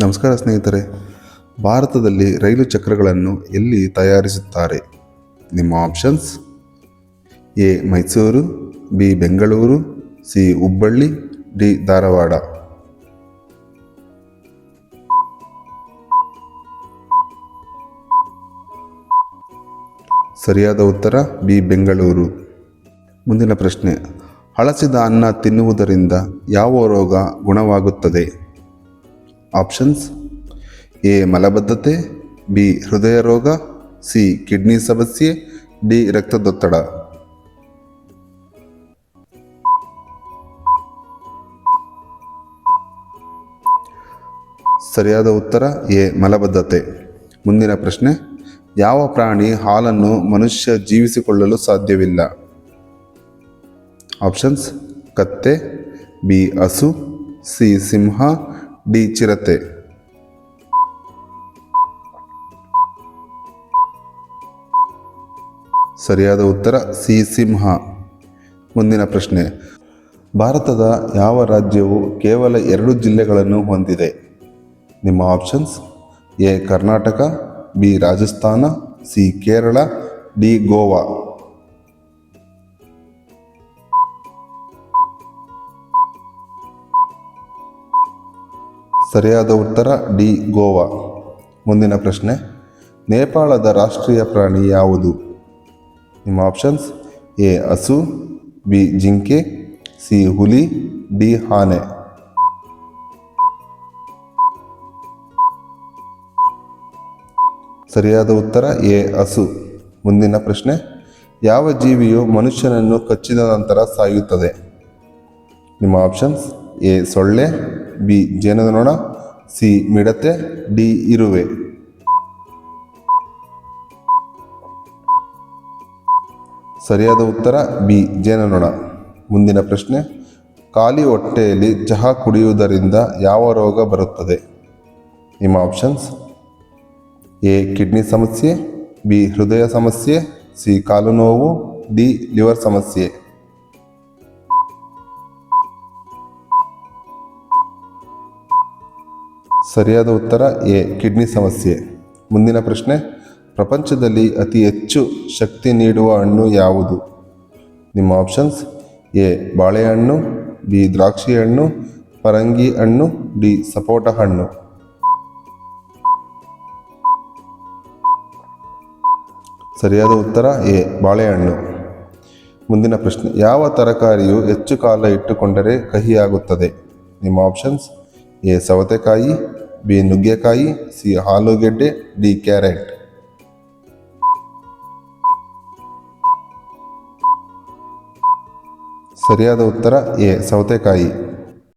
ನಮಸ್ಕಾರ ಸ್ನೇಹಿತರೆ. ಭಾರತದಲ್ಲಿ ರೈಲು ಚಕ್ರಗಳನ್ನು ಎಲ್ಲಿ ತಯಾರಿಸುತ್ತಾರೆ? ನಿಮ್ಮ options A, Mysuru, B, Bengaluru, C, Hubballi, D, Dharwad. ಸರಿಯಾದ ಉತ್ತರ, ಬಿ, ಬೆಂಗಳೂರು. ಮುಂದಿನ ಪ್ರಶ್ನೆ. ಹಳಸಿದ ಅನ್ನ ತಿನ್ನುವುದರಿಂದ ಯಾವ ರೋಗ ಗುಣವಾಗುತ್ತದೆ? ಆಪ್ಷನ್ಸ್ ಎ ಮಲಬದ್ಧತೆ ಬಿ ಹೃದಯ ರೋಗ ಸಿ ಕಿಡ್ನಿ ಸಮಸ್ಯೆ ಡಿ ರಕ್ತದೊತ್ತಡ. ಸರಿಯಾದ ಉತ್ತರ ಎ. ಮಲಬದ್ಧತೆ. ಮುಂದಿನ ಪ್ರಶ್ನೆ ಯಾವ ಪ್ರಾಣಿ ಹಾಲನ್ನು ಮನುಷ್ಯ ಜೀವಿಸಿಕೊಳ್ಳಲು ಸಾಧ್ಯವಿಲ್ಲ? ಆಪ್ಷನ್ಸ್ ಕತ್ತೆ ಬಿ ಹಸು ಸಿ ಸಿಂಹ ಡಿ ಚಿರತೆ ಸರಿಯಾದ ಉತ್ತರ, ಸಿ ಸಿಂಹ ಮುಂದಿನ ಪ್ರಶ್ನೆ. ಭಾರತದ ಯಾವ ರಾಜ್ಯವು ಕೇವಲ ಎರಡು ಜಿಲ್ಲೆಗಳನ್ನು ಹೊಂದಿದೆ? ನಿಮ್ಮ options, A Karnataka, B Rajasthan, C Kerala, D Goa. ಸರಿಯಾದ ಉತ್ತರ ಡಿ, ಗೋವಾ. ಮುಂದಿನ ಪ್ರಶ್ನೆ, ನೇಪಾಳದ ರಾಷ್ಟ್ರೀಯ ಪ್ರಾಣಿ ಯಾವುದು? ನಿಮ್ಮ ಆಪ್ಷನ್ಸ್ ಎ, ಹಸು, ಬಿ, ಜಿಂಕೆ, ಸಿ, ಹುಲಿ, ಡಿ, ಆನೆ. ಸರಿಯಾದ ಉತ್ತರ, ಎ, ಹಸು. ಮುಂದಿನ ಪ್ರಶ್ನೆ, ಯಾವ ಜೀವಿಯು ಮನುಷ್ಯನನ್ನು ಕಚ್ಚಿದ ನಂತರ ಸಾಯುತ್ತದೆ? ನಿಮ್ಮ ಆಪ್ಷನ್ಸ್ ಎ, ಸೊಳ್ಳೆ ಬಿ ಜೇನುನೊಣ ಸಿ ಮಿಡತೆ, ಡಿ ಇರುವೆ. ಸರಿಯಾದ ಉತ್ತರ, ಬಿ ಜೇನುನೊಣ ಮುಂದಿನ ಪ್ರಶ್ನೆ, ಖಾಲಿ ಹೊಟ್ಟೆಯಲ್ಲಿ ಚಹಾ ಕುಡಿಯುವುದರಿಂದ ಯಾವ ರೋಗ ಬರುತ್ತದೆ? ನಿಮ್ಮ ಆಪ್ಷನ್ಸ್, ಎ ಕಿಡ್ನಿ ಸಮಸ್ಯೆ, ಬಿ ಹೃದಯ ಸಮಸ್ಯೆ, ಸಿ ಕಾಲು ನೋವು, ಡಿ ಲಿವರ್ ಸಮಸ್ಯೆ. ಸರಿಯಾದ ಉತ್ತರ ಎ, ಕಿಡ್ನಿ ಸಮಸ್ಯೆ. ಮುಂದಿನ ಪ್ರಶ್ನೆ, ಪ್ರಪಂಚದಲ್ಲಿ ಅತಿ ಹೆಚ್ಚು ಶಕ್ತಿ ನೀಡುವ ಹಣ್ಣು ಯಾವುದು? ನಿಮ್ಮ ಆಪ್ಷನ್ಸ್, ಎ, ಬಾಳೆಹಣ್ಣು, ಬಿ, ದ್ರಾಕ್ಷಿ ಹಣ್ಣು, ಪರಂಗಿ ಹಣ್ಣು, ಡಿ, ಸಪೋಟ ಹಣ್ಣು. ಸರಿಯಾದ ಉತ್ತರ ಎ, ಬಾಳೆಹಣ್ಣು. ಮುಂದಿನ ಪ್ರಶ್ನೆ, ಯಾವ ತರಕಾರಿಯು ಹೆಚ್ಚು ಕಾಲ ಇಟ್ಟುಕೊಂಡರೆ ಕಹಿಯಾಗುತ್ತದೆ? ನಿಮ್ಮ ಆಪ್ಷನ್ಸ್ ಎ ಸವತೆಕಾಯಿ ಬಿ ನುಗ್ಗೆಕಾಯಿ ಸಿ ಆಲೂಗೆಡ್ಡೆ ಡಿ ಕ್ಯಾರೆಟ್ ಸರಿಯಾದ ಉತ್ತರ ಎ ಸೌತೆಕಾಯಿ